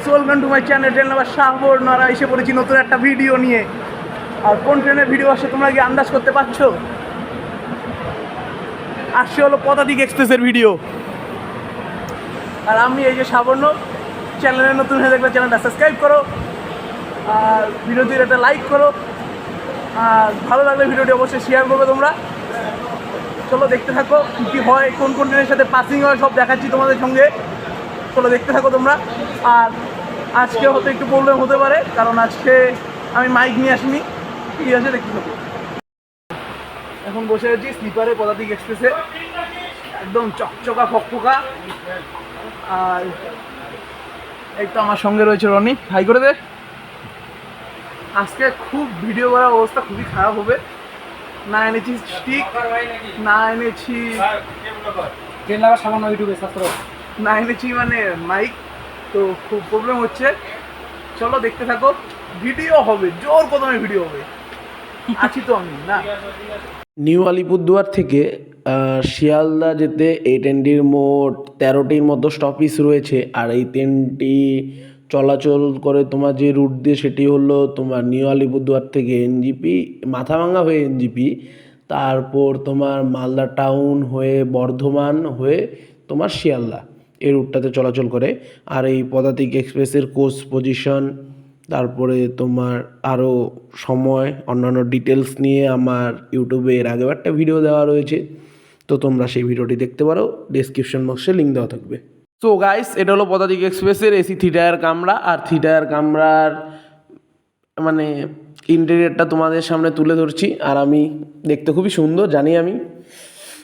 Guys welcome to my channel train number শাহবর নরা এসে পড়েছি নতুন একটা ভিডিও নিয়ে। আর কোন ট্রেনের ভিডিও আসছে তোমরা কি আন্দাজ করতে পারছ? আসছে হলো পদাতিক এক্সপ্রেসের ভিডিও আর আমি এই যে সাবর্ণ চ্যানেলে নতুন হয়ে দেখলে চ্যানেলটা সাবস্ক্রাইব করো। আর ভিডিওটির একটা লাইক করো। আর ভালো লাগলে ভিডিওটি অবশ্যই শেয়ার করবে তোমরা। চলো দেখতে থাকো কী হয়, কোন কোন ট্রেনের সাথে পাসিং হয়, সব দেখাচ্ছি তোমাদের সঙ্গে। চলো দেখতে থাকো তোমরা। আর আজকে হয়তো একটু প্রবলেম হতে পারে কারণ আজকে আমি মাইক নিয়ে আসিনি। ঠিক আছে দেখতে থাকো এখন বসে আছি স্লিপারে পদাতিক এক্সপ্রেসে একদম চকচকা ফকফকা। আর এই তো আমার সঙ্গে রয়েছে রনি হাই করে দে। আজকে খুব ভিডিও করার অবস্থা খুবই খারাপ হবে। না এনেছি স্টিক না এনেছি না এনেছি মানে মাইক তো খুব প্রবলেম হচ্ছে। চলো দেখতে থাকো। ভিডিও হবে, জোর কদমে ভিডিও হবে। আছি তো আমি, না। নিউ আলিপুরদুয়ার থেকে শিয়ালদা যেতে এই ট্রেনটির মোট তেরোটির মতো স্টপিস রয়েছে। আর এই ট্রেনটি চলাচল করে তোমার যে রুট দিয়ে সেটি হলো তোমার নিউ আলিপুরদুয়ার থেকে এনজিপি মাথাভাঙ্গা হয়ে এনজিপি তারপর তোমার মালদা টাউন হয়ে বর্ধমান হয়ে তোমার শিয়ালদা। এই রুটটাতে চলাচল করে। আর এই পদাতিক এক্সপ্রেসের কোচ পজিশন, তারপরে তোমার আরও সময়, অন্যান্য ডিটেলস নিয়ে আমার ইউটিউবে এর আগেও একটা ভিডিও দেওয়া রয়েছে। তো তোমরা সেই ভিডিওটি দেখতে পারো ডিসক্রিপশন বক্সে লিঙ্ক দেওয়া থাকবে। সো গাইস এটা হলো পদাতিক এক্সপ্রেসের এসি থ্রি টায়ার কামরা। আর থ্রি টায়ার কামরার মানে ইন্টেরিয়ারটা তোমাদের সামনে তুলে ধরছি। আর আমি দেখতে খুবই সুন্দর, জানি আমি।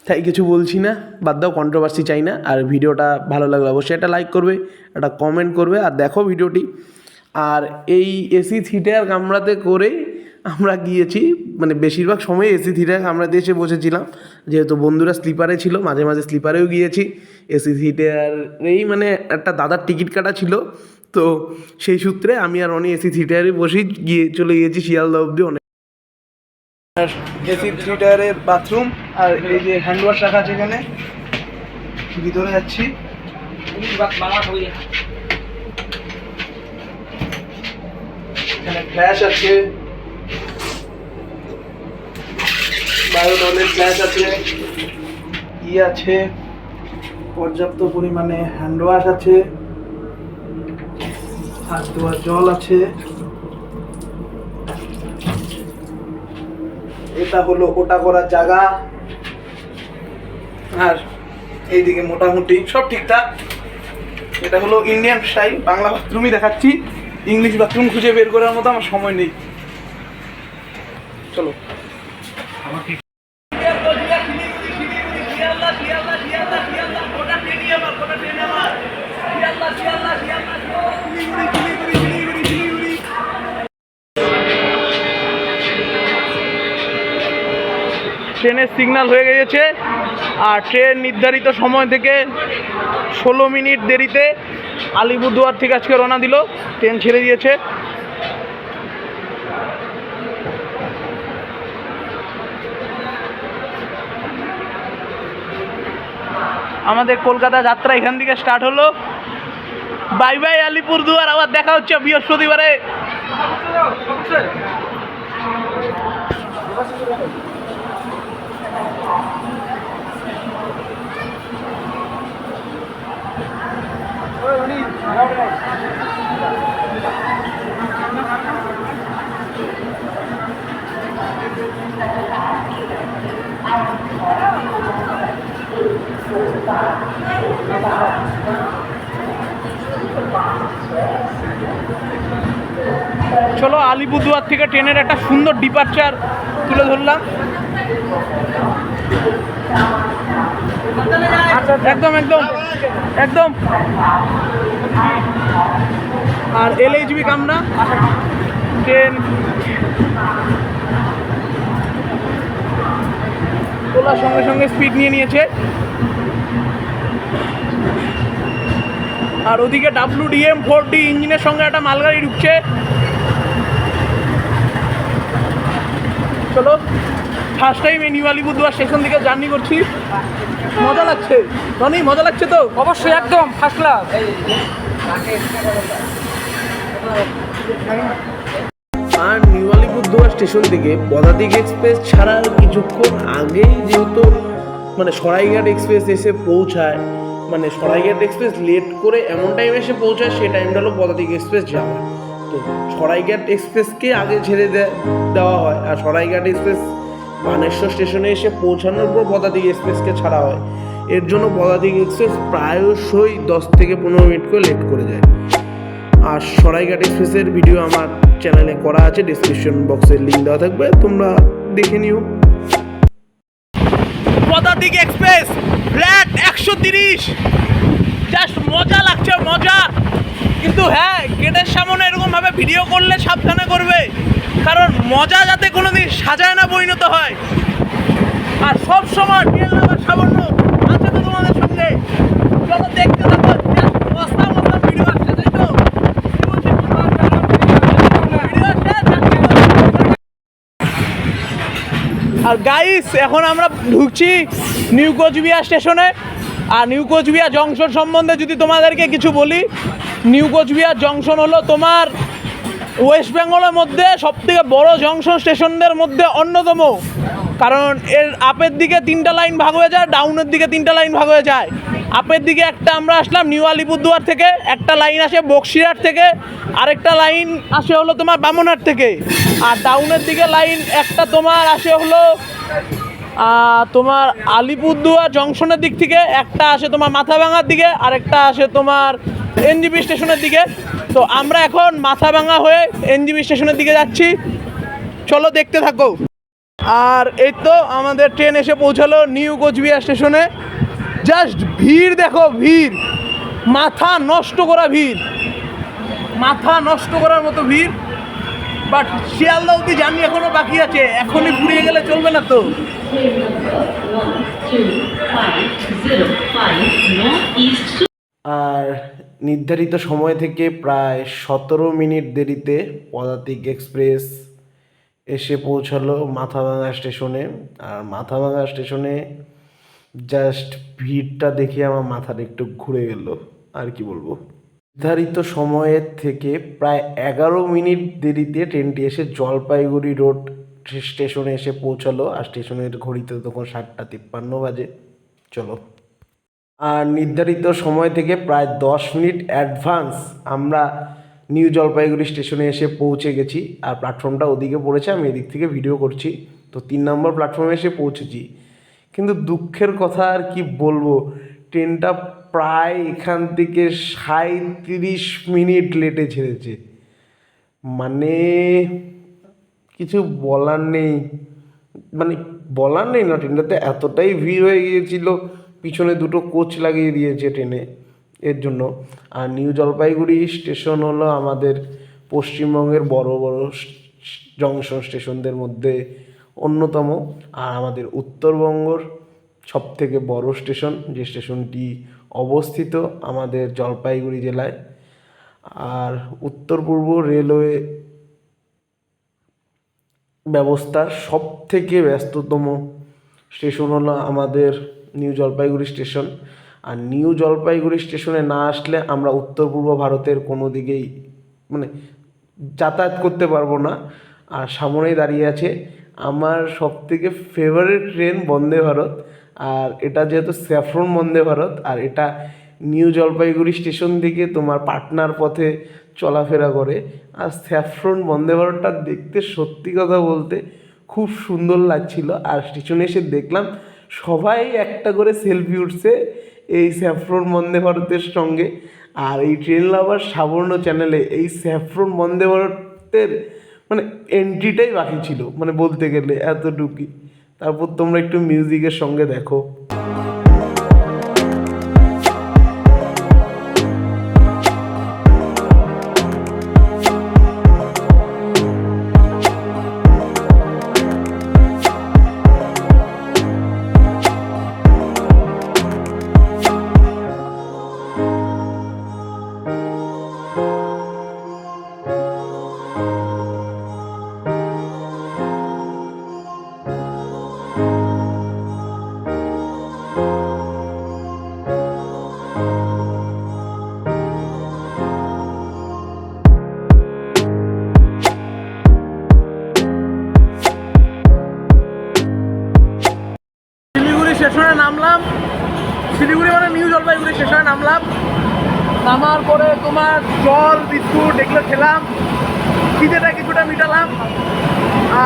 তাই কিছু বলছি না, বাদ দাও কন্ট্রোভার্সি চাই না। আর ভিডিওটা ভালো লাগলে অবশ্যই একটা লাইক করবে, একটা কমেন্ট করবে, আর দেখো ভিডিওটি। আর এই এসি থিটার কামড়াতে করেই আমরা গিয়েছি মানে বেশিরভাগ সময় এসি থিটার কামরাতে এসে বসেছিলাম। যেহেতু বন্ধুরা স্লিপারে ছিল, মাঝে মাঝে স্লিপারেও গিয়েছি। এসি থিটারেই মানে একটা দাদার টিকিট কাটা ছিল। তো সেই সূত্রে আমি আর অনেক এসি থিটারে বসেই গিয়ে চলে গিয়েছি, শিয়ালদা অবধি অনেক আর এসি থ্রি টায়ারের বাথরুম আর এই যে হ্যান্ড ওয়াশ রাখা আছে এখানে। ভিতরে যাচ্ছি। এখানে ফ্ল্যাশ আছে। বায়োডলের ফ্ল্যাশ আছে। ই আছে। পর্যাপ্ত পরিমাণে হ্যান্ড ওয়াশ আছে। হাত ধোয়ার জল আছে। এটা হলো ওটা করার জায়গা। আর এইদিকে মোটামুটি সব ঠিকঠাক। এটা হলো ইন্ডিয়ান সাই বাংলা বাথরুমই দেখাচ্ছি। ইংলিশ বাথরুম খুঁজে বের করার মতো আমার সময় নেই। চলো। ট্রেনের সিগন্যাল হয়ে গিয়েছে। আর ট্রেন নির্ধারিত সময় থেকে ষোলো মিনিট দেরিতে আলিপুরদুয়ার থেকে আজকে রওনা দিল। ট্রেন ছেড়ে দিয়েছে। আমাদের কলকাতা যাত্রা এখান থেকে স্টার্ট হলো। বাই বাই আলিপুরদুয়ার, আবার দেখা হচ্ছে বৃহস্পতিবারে। চলো আলিপুরদুয়ার থেকে ট্রেনের একটা সুন্দর ডিপার্চার তুলে ধরলাম। একদম একদম একদম। আর এলএইচবি কামনা ট্রেন তোলার সঙ্গে সঙ্গে স্পিড নিয়ে নিয়েছে। আর ওদিকে ডাব্লু ডিএম ফোর ডি ইঞ্জিনের সঙ্গে একটা মালগাড়ি ঢুকছে। চলো। ফার্স্ট টাইম এই নিউ আলিপুরদুয়ার স্টেশন থেকে জার্নি করছি। মজা লাগছে। রনি মজা লাগছে তো? অবশ্যই একদম ফার্স্ট ক্লাস আর নিউ আলিপুরদুয়ার স্টেশন থেকে পদাতিক এক্সপ্রেস ছাড়ার কিছুক্ষণ আগেই যেহেতু মানে সরাইঘাট এক্সপ্রেস এসে পৌঁছায় মানে সরাইঘাট এক্সপ্রেস লেট করে এমন টাইম এসে পৌঁছায় সেই টাইমটা হলো পদাতিক এক্সপ্রেস যাওয়া। তো সরাইঘাট এক্সপ্রেসকে আগে ছেড়ে দে- দেওয়া হয় আর সরাইঘাট এক্সপ্রেস বানেশ্বর স্টেশনে এসে পৌঁছানোর পর পদাতিক এক্সপ্রেসকে ছাড়া হয়। এর জন্য পদাতিক এক্সপ্রেস প্রায়শই দশ থেকে পনেরো মিনিট করে লেট করে যায় আর সরাইঘাট এক্সপ্রেসের ভিডিও আমার চ্যানেলে করা আছে ডিসক্রিপশন বক্সের লিঙ্ক দেওয়া থাকবে, তোমরা দেখে নিও। পদাতিক এক্সপ্রেস ফ্ল্যাট একশো তিরিশ। জাস্ট মজা লাগছে, মজা। কিন্তু হ্যাঁ গেটের সামনে এরকম ভাবে ভিডিও করলে সাবধানে করবে। কারণ মজা যাতে কোনোদিন সাজায় না পরিণত হয়। আর সব সময় তেল লাগার সামান্য আছে তো তোমাদের সঙ্গে? দেখতে থাকো। আর গাইস এখন আমরা ঢুকছি নিউ কোচবিহার স্টেশনে। আর নিউ কোচবিহার জংশন সম্বন্ধে যদি তোমাদেরকে কিছু বলি নিউ কোচবিহার জংশন হলো তোমার ওয়েস্ট বেঙ্গলের মধ্যে, সবথেকে বড় জংশন স্টেশনদের মধ্যে অন্যতম। কারণ এর আপের দিকে তিনটা লাইন ভাগ হয়ে যায় ডাউনের দিকে তিনটা লাইন ভাগ হয়ে যায়। আপের দিকে একটা আমরা আসলাম নিউ আলিপুরদুয়ার থেকে, একটা লাইন আসে বক্সিরহাট থেকে, আরেকটা লাইন আসে হলো তোমার বামনহাট থেকে। আর ডাউনের দিকে লাইন একটা তোমার আসে হলো তোমার আলিপুরদুয়ার জংশনের দিক থেকে, একটা আসে তোমার মাথাভাঙার দিকে, আরেকটা আসে তোমার এনজিবি স্টেশনের দিকে। তো আমরা এখন মাথাভাঙা হয়ে এনজিবি স্টেশনের দিকে যাচ্ছি। চলো দেখতে থাকো। আর এই তো আমাদের ট্রেন এসে পৌঁছালো নিউ কোচবিহার স্টেশনে। জাস্ট ভিড় দেখো ভিড়। মাথা নষ্ট করা ভিড়। মাথা নষ্ট করার মতো ভিড়। বাট শিয়ালদা অব্দি জার্নি এখনও বাকি আছে। এখনই ঘুরিয়ে গেলে চলবে না তো। আর নির্ধারিত সময় থেকে প্রায় সতেরো মিনিট দেরিতে পদাতিক এক্সপ্রেস এসে পৌঁছালো মাথাভাঙা স্টেশনে। আর মাথাভাঙা স্টেশনে জাস্ট ভিড়টা দেখে আমার মাথাটা একটু ঘুরে গেল। আর কি বলব? নির্ধারিত সময়ের থেকে প্রায় এগারো মিনিট দেরিতে ট্রেনটি এসে জলপাইগুড়ি রোড স্টেশনে এসে পৌঁছালো। আর স্টেশনের ঘড়িতে তখন সাতটা তিপ্পান্ন বাজে। চলো। আর নির্ধারিত সময় থেকে প্রায় দশ মিনিট অ্যাডভান্স আমরা নিউ জলপাইগুড়ি স্টেশনে এসে পৌঁছে গেছি। আর প্ল্যাটফর্মটা ওদিকে পড়েছে, আমি এদিক থেকে ভিডিও করছি। তো তিন নম্বর প্ল্যাটফর্মে এসে পৌঁছেছি। কিন্তু দুঃখের কথা আর কি বলব, ট্রেনটা প্রায় এখান থেকে সাঁত্রিশ মিনিট লেটে ছেড়েছে। মানে কিছু বলার নেই। মানে বলার নেই না, ট্রেনটাতে এতটাই ভিড় হয়ে গিয়েছিল। পিছনে দুটো কোচ লাগিয়ে দিয়েছে ট্রেনে এর জন্য। আর নিউ জলপাইগুড়ি স্টেশন হলো আমাদের পশ্চিমবঙ্গের বড় বড় জংশন স্টেশনদের মধ্যে অন্যতম। আর আমাদের উত্তরবঙ্গর সব থেকে বড় স্টেশন, যে স্টেশনটি অবস্থিত আমাদের জলপাইগুড়ি জেলায়। আর উত্তর পূর্ব রেলওয়ে ব্যবস্থার সব থেকে ব্যস্ততম স্টেশন হলো আমাদের নিউ জলপাইগুড়ি স্টেশন। আর নিউ জলপাইগুড়ি স্টেশনে না আসলে আমরা উত্তর পূর্ব ভারতের কোনো দিকেই মানে যাতায়াত করতে পারব না। আর সামনেই দাঁড়িয়ে আছে আমার সব থেকে ফেভারিট ট্রেন বন্দে ভারত। আর এটা যেহেতু স্যাফরন বন্দে ভারত, আর এটা নিউ জলপাইগুড়ি স্টেশন থেকে তোমার পাটনার পথে চলাফেরা করে। আর স্যাফরন বন্দে ভারতটা দেখতে সত্যি কথা বলতে খুব সুন্দর লাগছিল। আর স্টেশনে এসে দেখলাম সবাই একটা করে সেলফি উঠছে এই স্যাফরন বন্দে ভারতের সঙ্গে। আর এই ট্রেন লাভার সাবর্ণ চ্যানেলে এই স্যাফরন বন্দে ভারতের মানে এন্ট্রিটাই বাকি ছিল মানে বলতে গেলে এতটুকুই। তারপর তোমরা একটু মিউজিকের সঙ্গে দেখো। নামলাম। নামার পরে তোমার জল, বিস্কুট এগুলো খেলাম। খিদেটা কিছুটা মিটালাম।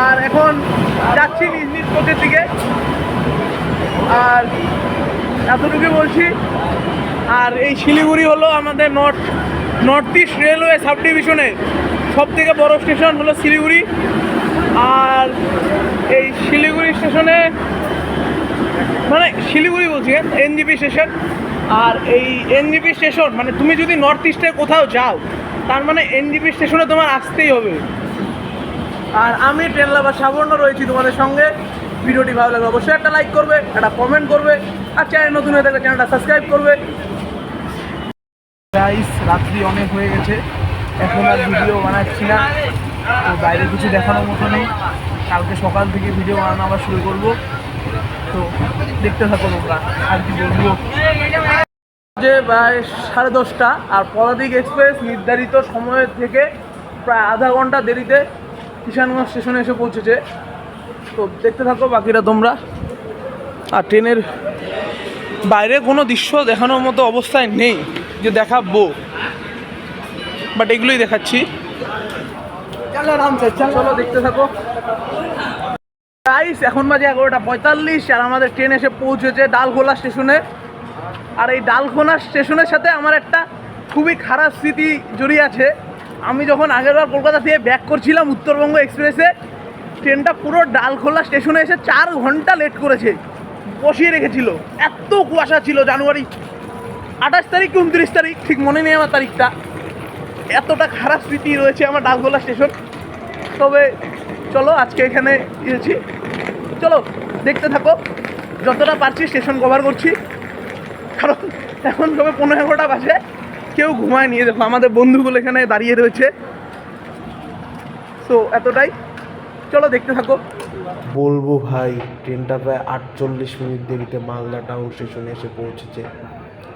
আর এখন যাচ্ছি নিজ নিজ কোচের দিকে। আর এতটুকু বলছি। আর এই শিলিগুড়ি হলো আমাদের north north east railway sub ডিভিশনের সব থেকে বড় স্টেশন হলো শিলিগুড়ি। আর এই শিলিগুড়ি স্টেশনে মানে শিলিগুড়ি বলছি এনজিপি স্টেশন। আর এই এনজিপি স্টেশন মানে তুমি যদি নর্থ ইস্টে কোথাও যাও, তার মানে এনজিপি স্টেশনে তোমার আসতেই হবে। আর আমি ট্রেন লাভার সাবর্ণ রয়েছি তোমাদের সঙ্গে। ভিডিওটি ভালো লাগবে অবশ্যই একটা লাইক করবে, একটা কমেন্ট করবে, আর চ্যানেল নতুন হয়ে থাকলে চ্যানেলটা সাবস্ক্রাইব করবে। রাত্রি অনেক হয়ে গেছে, এখন আর ভিডিও বানাচ্ছি না। তো বাইরে কিছু দেখানোর মতো নেই। কালকে সকাল থেকে ভিডিও বানানো আবার শুরু করব। তো দেখতে থাকো তোমরা। আর কি বলব? যে প্রায় সাড়ে দশটা আর পদাতিক এক্সপ্রেস নির্ধারিত সময়ের থেকে প্রায় আধা ঘণ্টা দেরিতে কিষানগঞ্জ স্টেশনে এসে পৌঁছেছে। তো দেখতে থাকো বাকিরা তোমরা। আর ট্রেনের বাইরে কোনো দৃশ্য দেখানোর মতো অবস্থায় নেই যে দেখাবো। বাট এগুলোই দেখাচ্ছি। চলো দেখতে থাকো। গাইস এখন বাজে এগারোটা পঁয়তাল্লিশ আর আমাদের ট্রেন এসে পৌঁছেছে ডালখোলা স্টেশনে। আর এই ডালখোলা স্টেশনের সাথে আমার একটা খুবই খারাপ স্মৃতি জড়িয়ে আছে। আমি যখন আগেরবার কলকাতা থেকে ব্যাক করছিলাম উত্তরবঙ্গ এক্সপ্রেসে ট্রেনটা পুরো ডালখোলা স্টেশনে এসে চার ঘণ্টা লেট করেছে। বসিয়ে রেখেছিল। এত কুয়াশা ছিল জানুয়ারি। আঠাশ তারিখ উনত্রিশ তারিখ? ঠিক মনে নেই আমার তারিখটা। এতটা খারাপ স্মৃতি রয়েছে আমার ডালগোলা স্টেশন। তবে চলো, আজকে এখানে এসেছি। চলো, দেখতে থাকো। যতটা পারছি স্টেশন কভার করছি। কারণ এখন তবে পনেরো এগারোটা বাজে। কেউ ঘুমায় নিয়ে দেখো, আমাদের বন্ধুগুলো এখানে দাঁড়িয়ে রয়েছে। তো এতটাই। চলো, দেখতে থাকো। বলব ভাই ট্রেনটা প্রায় আটচল্লিশ মিনিট দেরিতে মালদা টাউন স্টেশনে এসে পৌঁছেছে।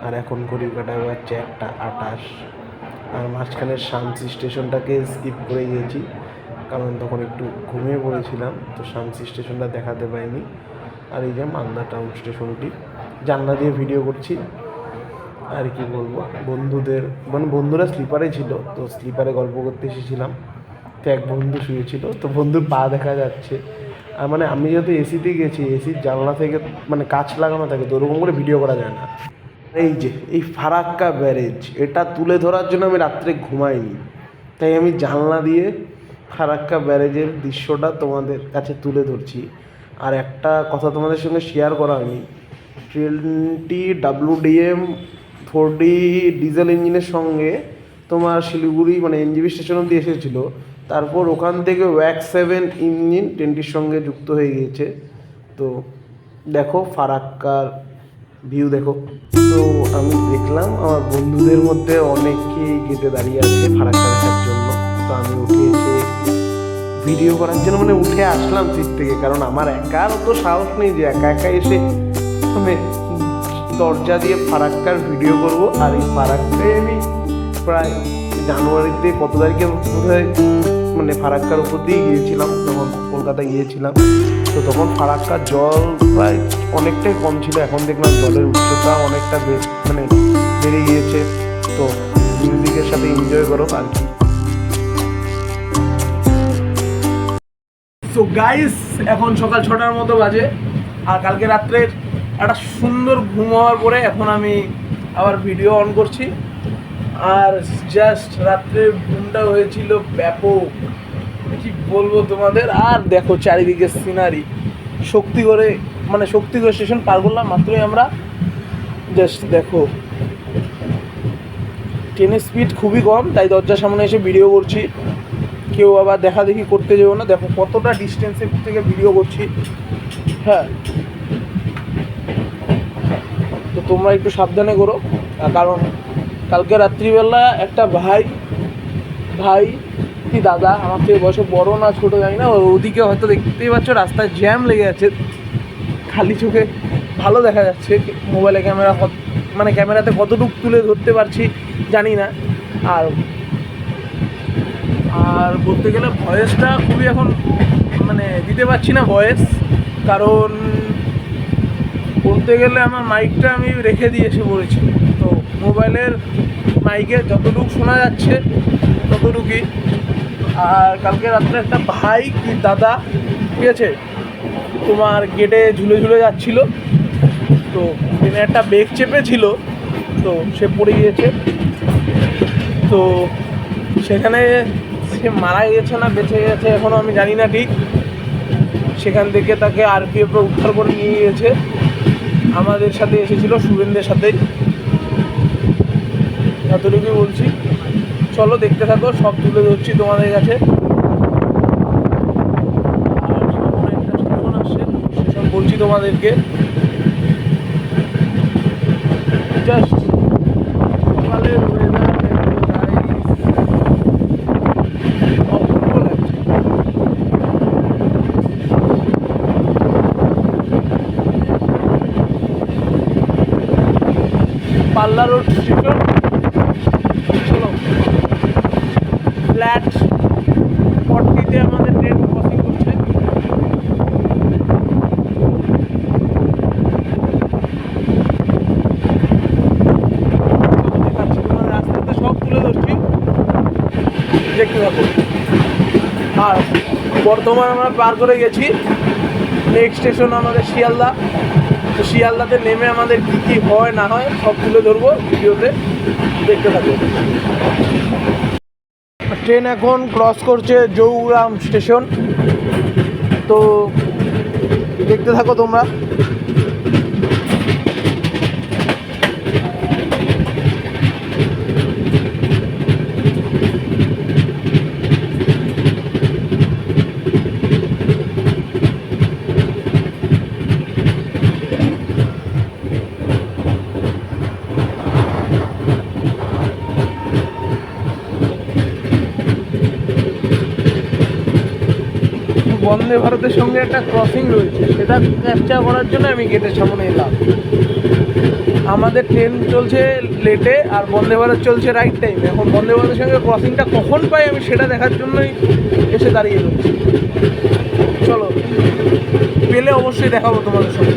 আর এখন কাটায় যাচ্ছে একটা আটাশ। আর মাঝখানের শান্তি স্টেশনটাকে স্কিপ করে গিয়েছি। কারণ তখন একটু ঘুমিয়ে পড়েছিলাম, তো শামসি স্টেশনটা দেখাতে পাইনি। আর এই যে মালদা টাউন স্টেশনটি, জানলা দিয়ে ভিডিও করছি। আর কি বলব, বন্ধুদের মানে বন্ধুরা স্লিপারে ছিল, তো স্লিপারে গল্প করতে এসেছিলাম। তো এক বন্ধু শুয়েছিল, তো বন্ধুর পা দেখা যাচ্ছে। আর মানে আমি যেহেতু এসিতে গেছি, এসির জানলা থেকে মানে কাচ লাগানো থাকে, তো ওরকম করে ভিডিও করা যায় না। এই যে, এই ফারাক্কা ব্যারেজ, এটা তুলে ধরার জন্য আমি রাত্রে ঘুমাইনি। তাই আমি জানলা দিয়ে ফারাক্কা ব্যারেজের দৃশ্যটা তোমাদের কাছে তুলে ধরছি। আর একটা কথা তোমাদের সঙ্গে শেয়ার করা হয়নি। ট্রেনটি ডাব্লুডিএম ফোর ডি ডিজেল ইঞ্জিনের সঙ্গে তোমার শিলিগুড়ি মানে এনজিবি স্টেশন অব্দি এসেছিল। তারপর ওখান থেকে ওয়্যাক্স সেভেন ইঞ্জিন ট্রেনটির সঙ্গে যুক্ত হয়ে গিয়েছে। তো দেখো ফারাক্কার ভিউ দেখো। তো আমি দেখলাম আমার বন্ধুদের মধ্যে অনেকেই গেটে দাঁড়িয়ে আছে ফারাক্কা দেখার জন্য। তো আমি উঠে এসে ভিডিও করার জন্য মানে উঠে আসলাম সিট থেকে, কারণ আমার একার তো সাহস নেই যে একা একা এসে মানে দরজা দিয়ে ফারাক্কার ভিডিও করব। আর এই ফারাক্কায় আমি প্রায় জানুয়ারিতে কত তারিখে মানে ফারাক্কার উপর দিয়ে গিয়েছিলাম তখন কলকাতা গিয়েছিলাম। তো তখন ফারাক্কার জল প্রায় অনেকটাই কম ছিল, এখন দেখলাম জলের উচ্চতা অনেকটা মানে বেড়ে গিয়েছে। তো মিউজিকের সাথে এনজয় করো, আর কি। তো গাইস এখন সকাল ছটার মতো বাজে, আর কালকে রাত্রের একটা সুন্দর ঘুম হওয়ার পরে এখন আমি আবার ভিডিও অন করছি। আর জাস্ট রাত্রের ঘুমটা হয়েছিল ব্যাপক। কি বলব তোমাদের? আর দেখো চারিদিকে সিনারি শক্তিগড়ে মানে শক্তিগড় স্টেশন পার করলাম, মাত্রই আমরা জাস্ট দেখো। ট্রেনের স্পিড খুবই কম, তাই দরজার সামনে এসে ভিডিও করছি। কেউ আবার দেখা দেখি করতে যাব না। দেখো কতটা ডিস্টেন্সের থেকে ভিডিও করছি। হ্যাঁ। তো তোমরা একটু সাবধানে করো। কারণ কালকে রাত্রিবেলা একটা ভাই ভাই, কি দাদা, আমার থেকে বয়সে বড় না ছোটো জানি না, ওদিকে হয়তো দেখতেই পাচ্ছ রাস্তায় জ্যাম লেগে আছে। খালি চোখে ভালো দেখা যাচ্ছে। মোবাইলে ক্যামেরা মানে ক্যামেরাতে কতটুকু তুলে ধরতে পারছি জানি না। আর আর বলতে গেলে ভয়েসটা খুবই এখন মানে দিতে পারছি না ভয়েস, কারণ বলতে গেলে আমার মাইকটা আমি রেখে দিয়ে এসে পড়েছি। তো মোবাইলের মাইকে যতটুকু শোনা যাচ্ছে, ততটুকুই। আর কালকে রাত্রে একটা ভাই কি দাদা, ঠিক আছে? তোমার গেটে ঝুলে ঝুলে যাচ্ছিল। তো ট্রেনে একটা বেগ চেপেছিল, তো সে পড়ে গিয়েছে। তো সেখানে সে মারা গেছে না বেঁচে গেছে এখনও আমি জানি না ঠিক। সেখান থেকে তাকে আর আরপিএফে উদ্ধার করে নিয়ে গিয়েছে। আমাদের সাথে এসেছিল সুরেন্দ্রের সাথেই এতটুকুই বলছি। চলো দেখতে থাকো, সব তুলে ধরছি তোমাদের কাছে। বলছি তোমাদেরকে। জাস্ট পাল্লা রোড স্টেশন চলো। ফ্ল্যাট ফর্টিতে আমাদের ট্রেন ক্রসিং করছে। রাস্তাতে সব তুলে ধরছি। দেখতে থাকো। আর বর্ধমান আমরা পার করে গেছি। নেক্সট স্টেশন আমাদের শিয়ালদা। তো শিয়ালদাতে নেমে আমাদের কী কী হয়, না হয়, সব তুলে ধরবো ভিডিওতে। দেখতে থাকব ট্রেন এখন ক্রস করছে জৌগ্রাম স্টেশন তো দেখতে থাকো তোমরা। বন্দে ভারতের সঙ্গে একটা ক্রসিং রয়েছে, সেটা ক্যাপচার করার জন্য আমি গেটের সামনে এলাম। আমাদের ট্রেন চলছে লেটে আর বন্দে ভারত চলছে রাইট টাইমে এখন বন্দে ভারতের সঙ্গে ক্রসিংটা কখন পাই আমি সেটা দেখার জন্যই এসে দাঁড়িয়ে রয়েছি। চলো, পেলে অবশ্যই দেখাবো তোমাদের সঙ্গে।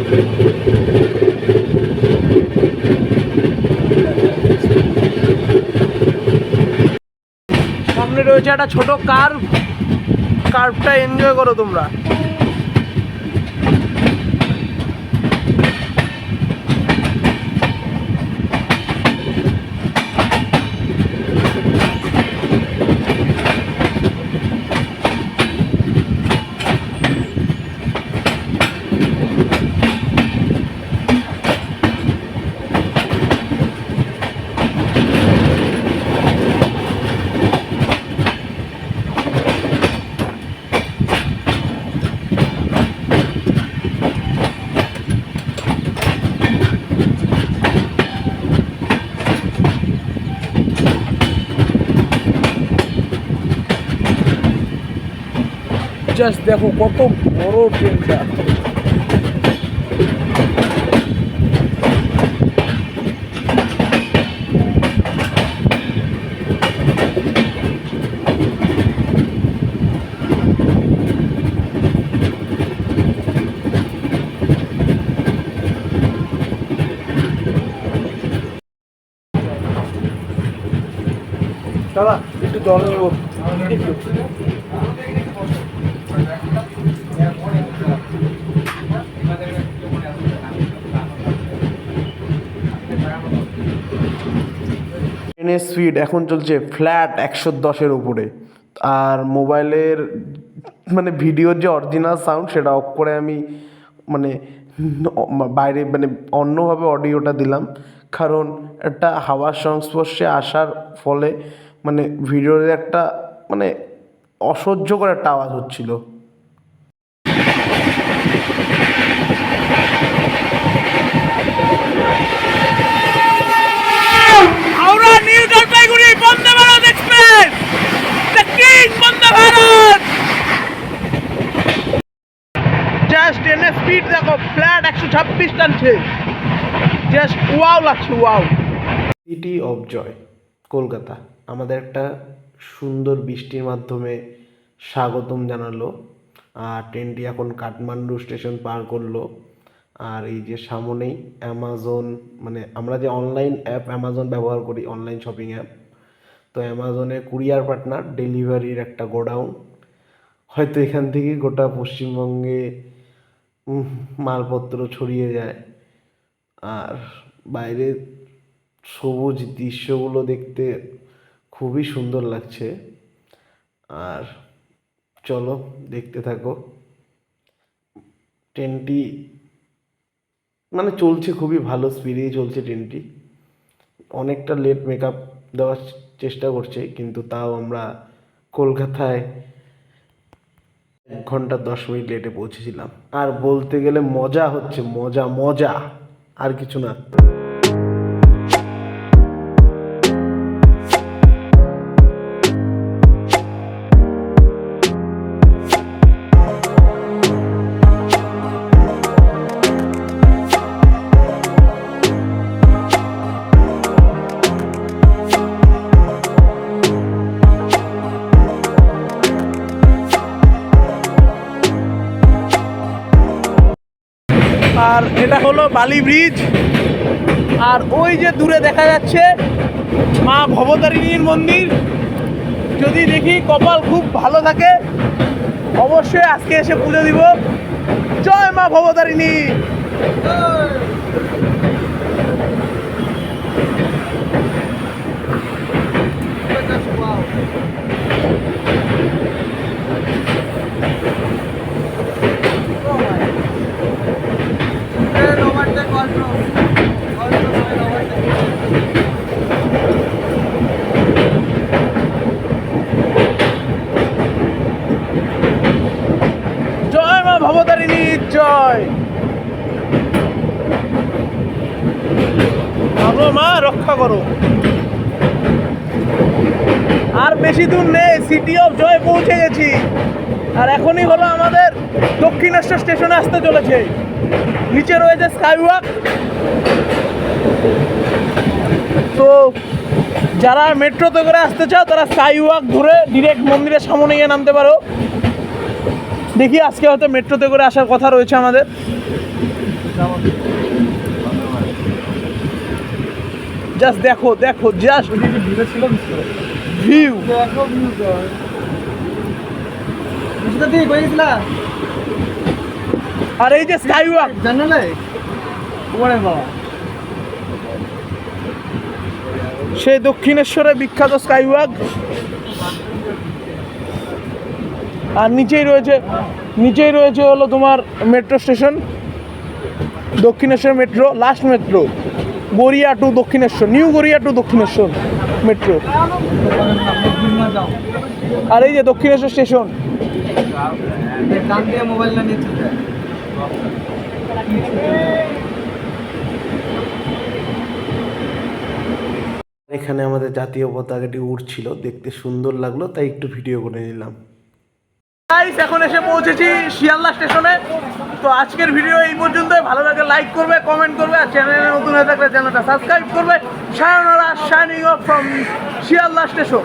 সামনে রয়েছে একটা ছোট কার কার্ভটা এনজয় করো তোমরা। জাস্ট দেখো কত বড় ট্রেনটা। দাদা একটু জল নেব একটু ট্রেনের স্পিড এখন চলছে ফ্ল্যাট একশো দশের উপরে। আর মোবাইলের মানে ভিডিওর যে অরিজিনাল সাউন্ড সেটা অফ করে আমি মানে বাইরে মানে অন্যভাবে অডিওটা দিলাম। কারণ একটা হাওয়ার সংস্পর্শে আসার ফলে মানে ভিডিওর একটা মানে অসহ্যকর একটা আওয়াজ হচ্ছিল Howrah new Jalpaiguri Vande Bharat express the king Vande Bharat just ট্রেনের স্পিড দেখো ফ্ল্যাট একশো ছাব্বিশ টানছে। জাস্ট ওয়াও লাগছে wow city of joy Kolkata. আমাদের একটা সুন্দর বৃষ্টির মাধ্যমে স্বাগতম জানালো। আর ট্রেনটি এখন কাঠমান্ডু স্টেশন পার করল। আর এই যে সামনেই অ্যামাজন মানে আমরা যে অনলাইন অ্যাপ অ্যামাজন ব্যবহার করি অনলাইন শপিং অ্যাপ তো অ্যামাজনের কুরিয়ার পার্টনার ডেলিভারির একটা গোডাউন। হয়তো এখান থেকে গোটা পশ্চিমবঙ্গে মালপত্র ছড়িয়ে যায়। আর বাইরে সবুজ দৃশ্যগুলো দেখতে খুবই সুন্দর লাগছে। আর চলো দেখতে থাকো। ট্রেনটি মানে চলছে খুবই ভালো স্পিডেই চলছে ট্রেনটি। অনেকটা লেট মেকআপ দেওয়ার চেষ্টা করছে, কিন্তু তাও আমরা কলকাতায় এক ঘণ্টা দশ মিনিট লেটে পৌঁছেছিলাম। আর বলতে গেলে মজা হচ্ছে, মজা মজা, আর কিছু না। বালি ব্রিজ। আর ওই যে দূরে দেখা যাচ্ছে মা ভবতারিণীর মন্দির। যদি দেখি কপাল খুব ভালো থাকে, অবশ্যই আজকে এসে পুজো দিব। জয় মা ভবতারিণী। জয় মা ভবতারিণী জয়। মা রক্ষা করো। আর বেশি দূর নেই সিটি অফ জয় পৌঁছে গেছি। আর এখনই হলো আমাদের দক্ষিণেশ্বর স্টেশনে আসতে চলেছে। নিচে রয়েছে স্কাইওয়াক তো যারা মেট্রোতে করে আসতে চাও, তারা স্কাইওয়াক ধরে ডিরেক্ট মন্দিরের সামনে গিয়ে নামতে পারো। দেখি আজকে হয়তো মেট্রোতে করে আসার কথা রয়েছে আমাদের। জাস্ট দেখো দেখো জাস্ট ভিউ। আর এই যে স্কাই ওয়াক। জানালে ওরে বাবা সেই দক্ষিণেশ্বরের বিখ্যাত স্কাই ওয়াক। আর নিচেই রয়েছে নিচেই রয়েছে হলো তোমার metro station. Dakshineswar metro, last metro. Garia to Dakshineswar, new Garia to Dakshineswar. Metro. আর এই যে দক্ষিণেশ্বর স্টেশন। এখানে আমাদের জাতীয় পতাকাটি উঠছিল দেখতে সুন্দর লাগল, তাই একটু ভিডিও করে নিলাম। গাইস এখন এসে পৌঁছেছি শিয়ালদা স্টেশনে। তো আজকের ভিডিও এই পর্যন্তই। ভালো লাগে লাইক করবে কমেন্ট করবে, আর চ্যানেলে নতুন হয়ে থাকলে চ্যানেলটা সাবস্ক্রাইব করবে। Sayonara signing off from Sealdah station.